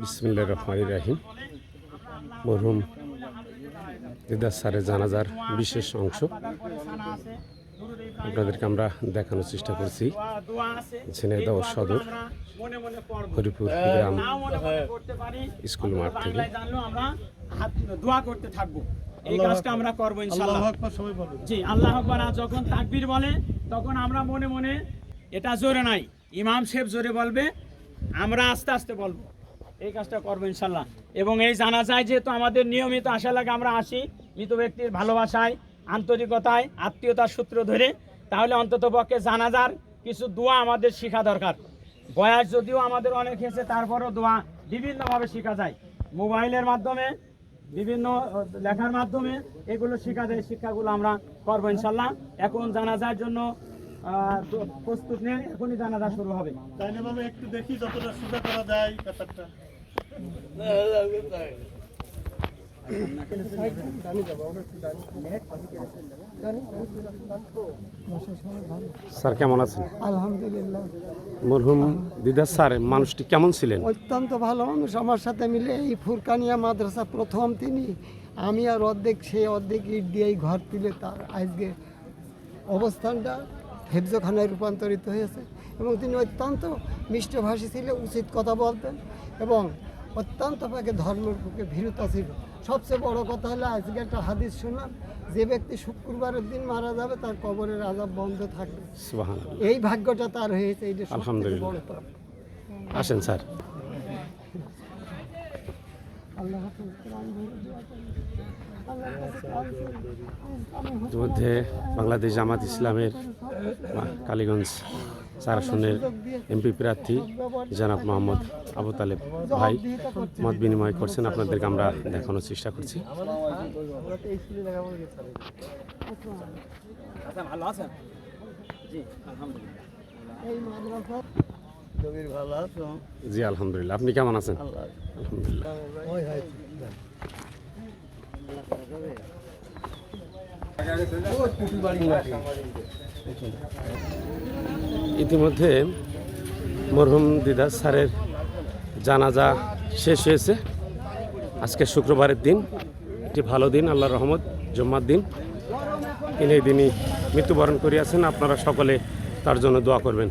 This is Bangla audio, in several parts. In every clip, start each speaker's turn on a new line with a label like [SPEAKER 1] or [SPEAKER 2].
[SPEAKER 1] বিসমিল্লা রহমান রাহিম। মরহুম দিদার স্যারের জানাজার বিশেষ অংশ। আপনাদেরকে আমরা দেখানোর চেষ্টা করছি। ঝিনাইদহ সদর হরিপুর গ্রাম স্কুল মাঠ থেকে।
[SPEAKER 2] আমরা দোয়া করতে থাকব। এই কাজটা আমরা করব ইনশাআল্লাহ।
[SPEAKER 3] আল্লাহু আকবার সবাই বলো।
[SPEAKER 2] জি আল্লাহ আকবার। যখন তাকবীর বলে তখন আমরা মনে মনে এটা জোরে নাই ইমাম সাহেব জোরে বলবে আমরা আস্তে আস্তে বলব। এই কাজটা করব ইনশাল্লাহ। এবং এই জানা যায় যেহেতু আমাদের নিয়মিত আশা লাগে আমরা আসি মৃত ব্যক্তির ভালোবাসায়, আন্তরিকতায়, আত্মীয়তার সূত্র ধরে। তাহলে অন্তত পক্ষে জানাজার কিছু দোয়া আমাদের শেখা দরকার। বয়স যদিও আমাদের অনেক হয়েছে, তারপরও দোয়া বিভিন্নভাবে শেখা যায়। মোবাইলের মাধ্যমে, বিভিন্ন লেখার মাধ্যমে এগুলো শেখা যায়, শিক্ষাগুলো আমরা করব ইনশাল্লাহ। এখন জানাজার জন্য প্রস্তুত নেই এখনই জানাজা শুরু হবে।
[SPEAKER 3] তাই না বাবা একটু দেখি যতটা সোজা করা যায় ব্যাপারটা।
[SPEAKER 1] স্যার কেমন আছেন?
[SPEAKER 4] আলহামদুলিল্লাহ।
[SPEAKER 1] মরহুম দিদার স্যার মানুষটি কেমন ছিলেন?
[SPEAKER 4] অত্যন্ত ভালো মানুষ আমার সাথে মিলে এই ফুরকানিয়া মাদ্রাসা প্রথম তিনি। আমি আর অর্ধেক সেই অর্ধেক ইট দিয়ে ঘর তুলে তার আজকে অবস্থানটা হেফজখানায় রূপান্তরিত হয়েছে এবং তিনি অত্যন্ত মিষ্টভাষী ছিলেন উচিত কথা বলতেন এবং অত্যন্ত তাকে ধর্মের পক্ষে ভীরতা ছিল। সবচেয়ে বড় কথা হলো আজকে একটা হাদিস শুনলাম যে ব্যক্তি শুক্রবারের দিন মারা যাবে তার কবরের আজাব বন্ধ থাকবে। এই ভাগ্যটা তার হয়েছে এইটা
[SPEAKER 1] যে
[SPEAKER 4] বড়
[SPEAKER 1] আসেন স্যার
[SPEAKER 4] আল্লাহ হাফেজ। কোরআন ধরে দোয়া করি। আল্লাহর কাছে কাজ করি। ইসলামে হুকুম
[SPEAKER 1] ইতিমধ্যে বাংলাদেশ জামাত ইসলামের কালীগঞ্জ চার আসনের এমপি প্রার্থী জনাব মোহাম্মদ আবু তালেব ভাই মত বিনিময় করছেন। আপনাদেরকে আমরা দেখানোর চেষ্টা করছি।
[SPEAKER 2] আচ্ছা আলহামদুলিল্লাহ।
[SPEAKER 3] ভালো আছো?
[SPEAKER 1] জি আলহামদুলিল্লাহ। আপনি কেমন আছেন? আলহামদুলিল্লাহ। ইতিমধ্যে মরহুম দিদার স্যারের জানাজা শেষ হয়েছে। আজকে শুক্রবারের দিন একটি ভালো দিন আল্লাহর রহমত জুম্মার দিন। তিনি এই দিনই মৃত্যুবরণ করিয়াছেন। আপনারা সকলে তার জন্য দোয়া করবেন।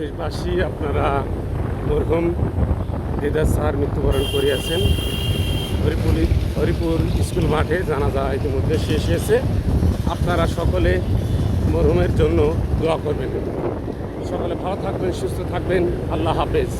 [SPEAKER 1] দেশবাসী আপনারা মরহুম দিদার স্যার মৃত্যুবরণ করিয়াছেন। হরিপুর হরিপুর স্কুল মাঠে জানাজা ইতিমধ্যে শেষ হয়েছে। আপনারা সকলে মরহুমের জন্য দোয়া করবেন। সকলে ভালো থাকবেন, সুস্থ থাকবেন। আল্লাহ হাফেজ।